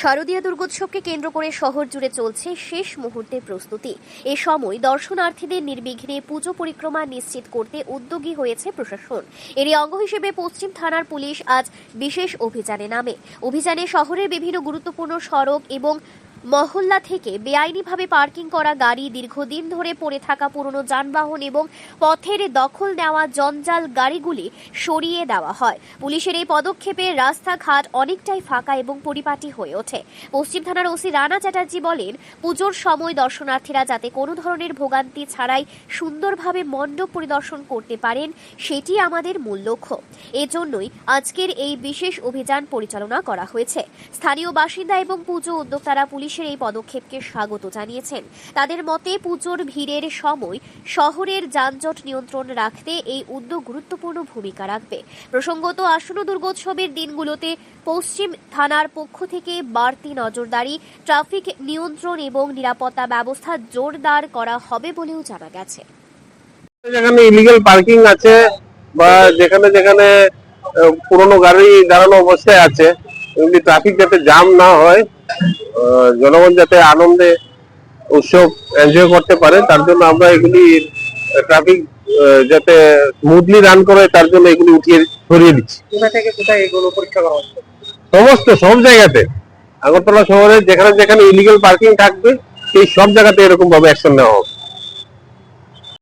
শারদীয় দুর্গোৎসবকে কেন্দ্র করে শহর জুড়ে চলছে শেষ মুহূর্তের প্রস্তুতি। এ সময় দর্শনার্থীদের নির্বিঘ্নে পুজো পরিক্রমা নিশ্চিত করতে উদ্যোগী হয়েছে প্রশাসন। এরই অঙ্গ হিসেবে পশ্চিম থানার পুলিশ আজ বিশেষ অভিযানে নামে। অভিযানে শহরের বিভিন্ন গুরুত্বপূর্ণ সড়ক এবং মহল্লা থেকে বেআইনিভাবে পার্কিং করা গাড়ি দীর্ঘদিন ধরে পড়ে থাকা পুরনো যানবাহন এবং পথের দখল নেওয়া জঞ্জাল গাড়িগুলি সরিয়ে দেওয়া হয়। পুলিশের এই পদক্ষেপে রাস্তাঘাট অনেকটাই ফাঁকা এবং পরিপাটি হয়ে ওঠে। পশ্চিম থানার ওসি রানা চ্যাটার্জি বলেন, পুজোর সময় দর্শনার্থীরা যাতে কোনো ধরনের ভোগান্তি ছাড়াই সুন্দরভাবে মণ্ডপ পরিদর্শন করতে পারেন, সেটি আমাদের মূল লক্ষ্য। এজন্যই আজকের এই বিশেষ অভিযান পরিচালনা করা হয়েছে। স্থানীয় বাসিন্দা এবং পুজো উদ্যোক্তারা পুলিশের এই পদক্ষেপকে স্বাগত জানিয়েছেন। তাদের মতে, পুজোর ভিড়ের সময় শহরের যানজট নিয়ন্ত্রণ রাখতে এই উদ্যোগ গুরুত্বপূর্ণ ভূমিকা রাখবে। প্রসঙ্গত, আসন্ন দুর্গোৎসবের দিনগুলোতে পশ্চিম থানার পক্ষ থেকে বাড়তি নজরদারি, ট্রাফিক নিয়ন্ত্রণ এবং নিরাপত্তা ব্যবস্থা জোরদার করা হবে বলেও জানা গেছে। যেখানে ইলিগাল পার্কিং আছে বা যেখানে যেখানে পুরনো গাড়ি দাঁড়ানো অবস্থায় আছে, এমনি ট্রাফিক যাতে জাম না হয় জনগণ যাতে আনন্দে উৎসব এনজয় করতে পারে তার জন্য আমরা এগুলি ট্রাফিক যাতে স্মুথলি রান করে তার জন্য এগুলি উঠিয়ে সরিয়ে দিচ্ছি। কোথা থেকে কোথায় এগুলো পরীক্ষা করা হচ্ছে? সমস্ত সব জায়গাতে। আগরতলা শহরে যেখানে যেখানে ইলিগাল পার্কিং থাকবে সেই সব জায়গাতে এরকম ভাবে অ্যাকশন নেওয়া হবে।